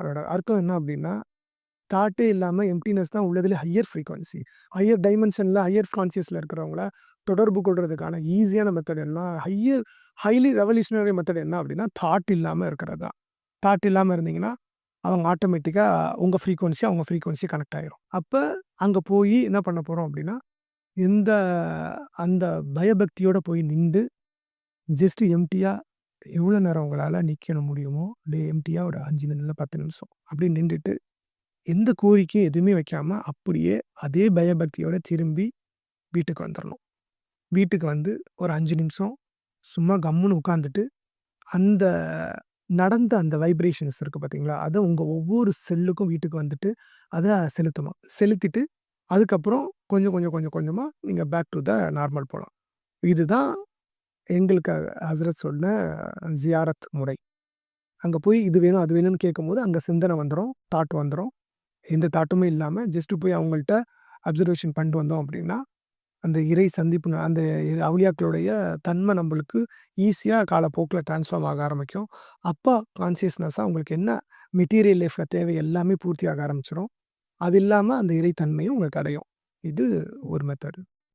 அதோட அர்த்தம் என்ன அப்படின்னா தாட்டே இல்லாமல் எம்டினஸ் தான் உள்ளதுல ஹையர் ஃப்ரீக்வன்சி ஹையர் டைமென்ஷனில் ஹையர் கான்சியஸில் இருக்கிறவங்கள தொடர்பு கொள்றதுக்கான ஈஸியான மெத்தட் என்ன? ஹையர் ஹைலி ரெவல்யூஷனரி மெத்தட் என்ன அப்படின்னா தாட் இல்லாமல் இருக்கிறது தான். தாட் இல்லாமல் இருந்தீங்கன்னா அவங்க ஆட்டோமேட்டிக்காக உங்கள் ஃப்ரீக்வன்சி அவங்க ஃப்ரீக்வன்சி கனெக்ட் ஆயிரும். அப்போ அங்கே போய் என்ன பண்ண போகிறோம் அப்படின்னா இந்த அந்த பயபக்தியோடு போய் நின்று ஜஸ்ட் எம்டியாக எவ்வளோ நேரம் உங்களால் நிற்கணும் முடியுமோ அப்படியே எம்டியாக ஒரு அஞ்சு நிமிடம் பத்து நிமிஷம் அப்படி நின்றுட்டு எந்த கோரிக்கையும் எதுவுமே வைக்காமல் அப்படியே அதே பயபக்தியோடு திரும்பி வீட்டுக்கு வந்துடணும் வீட்டுக்கு வந்து ஒரு அஞ்சு நிமிஷம் சும்மா கம்முன்னு உட்காந்துட்டு அந்த நடந்த அந்த வைப்ரேஷன்ஸ் இருக்குது பார்த்தீங்களா அதை உங்கள் ஒவ்வொரு செல்லுக்கும் வீட்டுக்கு வந்துட்டு அதை செலுத்தணும். செலுத்திட்டு அதுக்கப்புறம் கொஞ்சம் கொஞ்சம் கொஞ்சம் கொஞ்சமாக நீங்கள் பேக் டு த நார்மல் போகலாம் இதுதான் எங்களுக்கு ஹசரத் சொன்ன ஜியாரத் முறை. அங்கே போய் இது வேணும் அது வேணும்னு கேட்கும்போது அங்கே சிந்தனை வந்துடும் தாட் வந்துடும் எந்த தாட்டுமே இல்லாமல் ஜஸ்ட்டு போய் அவங்கள்ட்ட அப்சர்வேஷன் பண்ணிட்டு வந்தோம் அப்படின்னா அந்த இறை சந்திப்பு அந்த இ- தன்மை நம்மளுக்கு ஈஸியாக காலப்போக்கில் ட்ரான்ஸ்ஃபார்ம் ஆக ஆரம்பிக்கும். அப்போ கான்சியஸ்னஸாக உங்களுக்கு என்ன மெட்டீரியல் லைஃப்பில் தேவை எல்லாமே பூர்த்தி ஆக ஆரம்பிச்சிடும் அது இல்லாமல் அந்த இறைத்தன்மையும் உங்களுக்கு அடையும். இது ஒரு மெத்தடு